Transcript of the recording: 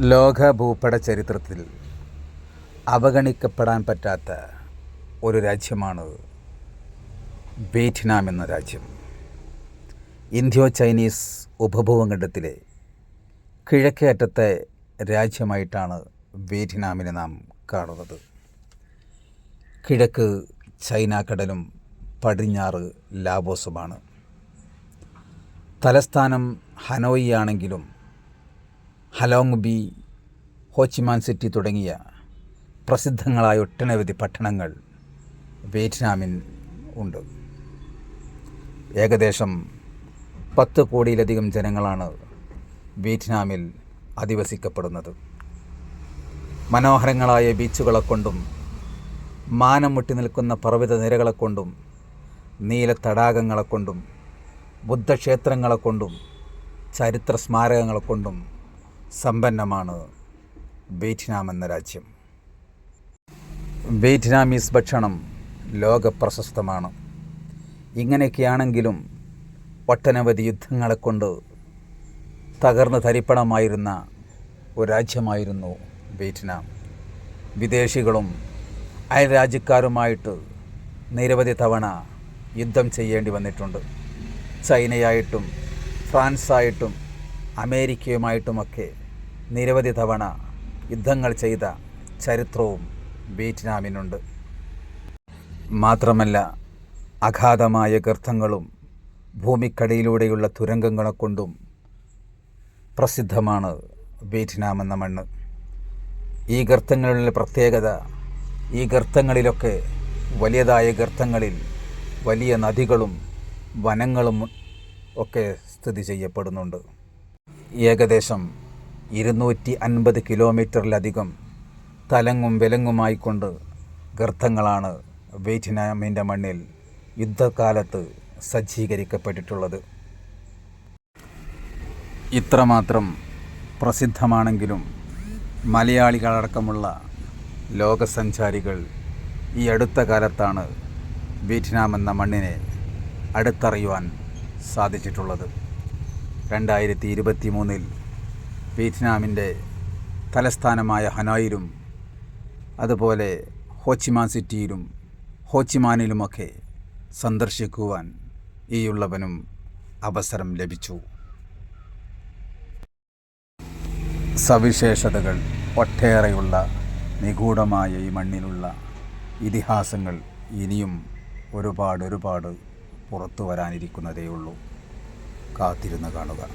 ലോക ഭൂപട ചരിത്രത്തിൽ അവഗണിക്കപ്പെടാൻ പറ്റാത്ത ഒരു രാജ്യമാണ് വിയറ്റ്നാം എന്ന രാജ്യം. ഇന്ത്യോ ചൈനീസ് ഉപഭൂഖണ്ഡത്തിലെ കിഴക്കേ അറ്റത്തെ രാജ്യമായിട്ടാണ് വിയറ്റ്നാമിനെ നാം കാണുന്നത്. കിഴക്ക് ചൈന കടലും പടിഞ്ഞാറ് ലാവോസുമാണ്. തലസ്ഥാനം ഹനോയി ആണെങ്കിലും ഹലോങ് ബി ഹോച്ചിമാൻ സിറ്റി തുടങ്ങിയ പ്രസിദ്ധങ്ങളായ ഒട്ടനവധി പട്ടണങ്ങൾ വിയറ്റ്നാമിൽ ഉണ്ട്. ഏകദേശം പത്ത് കോടിയിലധികം ജനങ്ങളാണ് വിയറ്റ്നാമിൽ അധിവസിക്കപ്പെടുന്നത്. മനോഹരങ്ങളായ ബീച്ചുകളെ കൊണ്ടും മാനം മുട്ടി നിൽക്കുന്ന പർവത നിരകളെ കൊണ്ടും നീല തടാകങ്ങളെ കൊണ്ടും ബുദ്ധക്ഷേത്രങ്ങളെ കൊണ്ടും ചരിത്ര സ്മാരകങ്ങളെ കൊണ്ടും സമ്പന്നമാണ് വിയറ്റ്നാം എന്ന രാജ്യം. വിയറ്റ്നാമീസ് ഭക്ഷണം ലോകപ്രശസ്തമാണ്. ഇങ്ങനെയൊക്കെയാണെങ്കിലും ഒട്ടനവധി യുദ്ധങ്ങളെക്കൊണ്ട് തകർന്ന് തരിപ്പണമായിരുന്ന ഒരു രാജ്യമായിരുന്നു വിയറ്റ്നാം. വിദേശികളും അയൽ രാജ്യക്കാരുമായിട്ട് നിരവധി തവണ യുദ്ധം ചെയ്യേണ്ടി വന്നിട്ടുണ്ട്. ചൈനയായിട്ടും ഫ്രാൻസായിട്ടും അമേരിക്കയുമായിട്ടുമൊക്കെ നിരവധി തവണ യുദ്ധങ്ങൾ ചെയ്ത ചരിത്രവും വിയറ്റ്നാമിനുണ്ട്. മാത്രമല്ല അഗാധമായ ഗർത്തങ്ങളും ഭൂമിക്കടിയിലൂടെയുള്ള തുരങ്കങ്ങളെ കൊണ്ടും പ്രസിദ്ധമാണ് വിയറ്റ്നാം എന്ന മണ്ണ്. ഈ ഗർത്തങ്ങളിലെ പ്രത്യേകത ഈ ഗർത്തങ്ങളിലൊക്കെ വലിയതായ ഗർത്തങ്ങളിൽ വലിയ നദികളും വനങ്ങളും ഒക്കെ സ്ഥിതി ചെയ്യപ്പെടുന്നുണ്ട്. ഏകദേശം ഇരുന്നൂറ്റി അൻപത് കിലോമീറ്ററിലധികം തലങ്ങും വിലങ്ങുമായിക്കൊണ്ട് ഗർത്തങ്ങളാണ് വിയറ്റ്നാമിന്റെ മണ്ണിൽ യുദ്ധകാലത്ത് സജ്ജീകരിക്കപ്പെട്ടിട്ടുള്ളത്. ഇത്രമാത്രം പ്രസിദ്ധമാണെങ്കിലും മലയാളികളടക്കമുള്ള ലോകസഞ്ചാരികൾ ഈ അടുത്ത കാലത്താണ് വിയറ്റ്നാം എന്ന മണ്ണിനെ അടുത്തറിയുവാൻ സാധിച്ചിട്ടുള്ളത്. രണ്ടായിരത്തി ഇരുപത്തി മൂന്നിൽ വിയറ്റ്നാമിന്റെ തലസ്ഥാനമായ ഹനോയിലും അതുപോലെ ഹോച്ചിമാൻ സിറ്റിയിലും ഹോച്ചിമാനിലുമൊക്കെ സന്ദർശിക്കുവാൻ ഈയുള്ളവനും അവസരം ലഭിച്ചു. സവിശേഷതകൾ ഒട്ടേറെയുള്ള നിഗൂഢമായ ഈ മണ്ണിലുള്ള ഇതിഹാസങ്ങൾ ഇനിയും ഒരുപാട് ഒരുപാട് പുറത്തു വരാനിരിക്കുന്നതേയുള്ളൂ കാത്തിരുന്ന് കാണുക.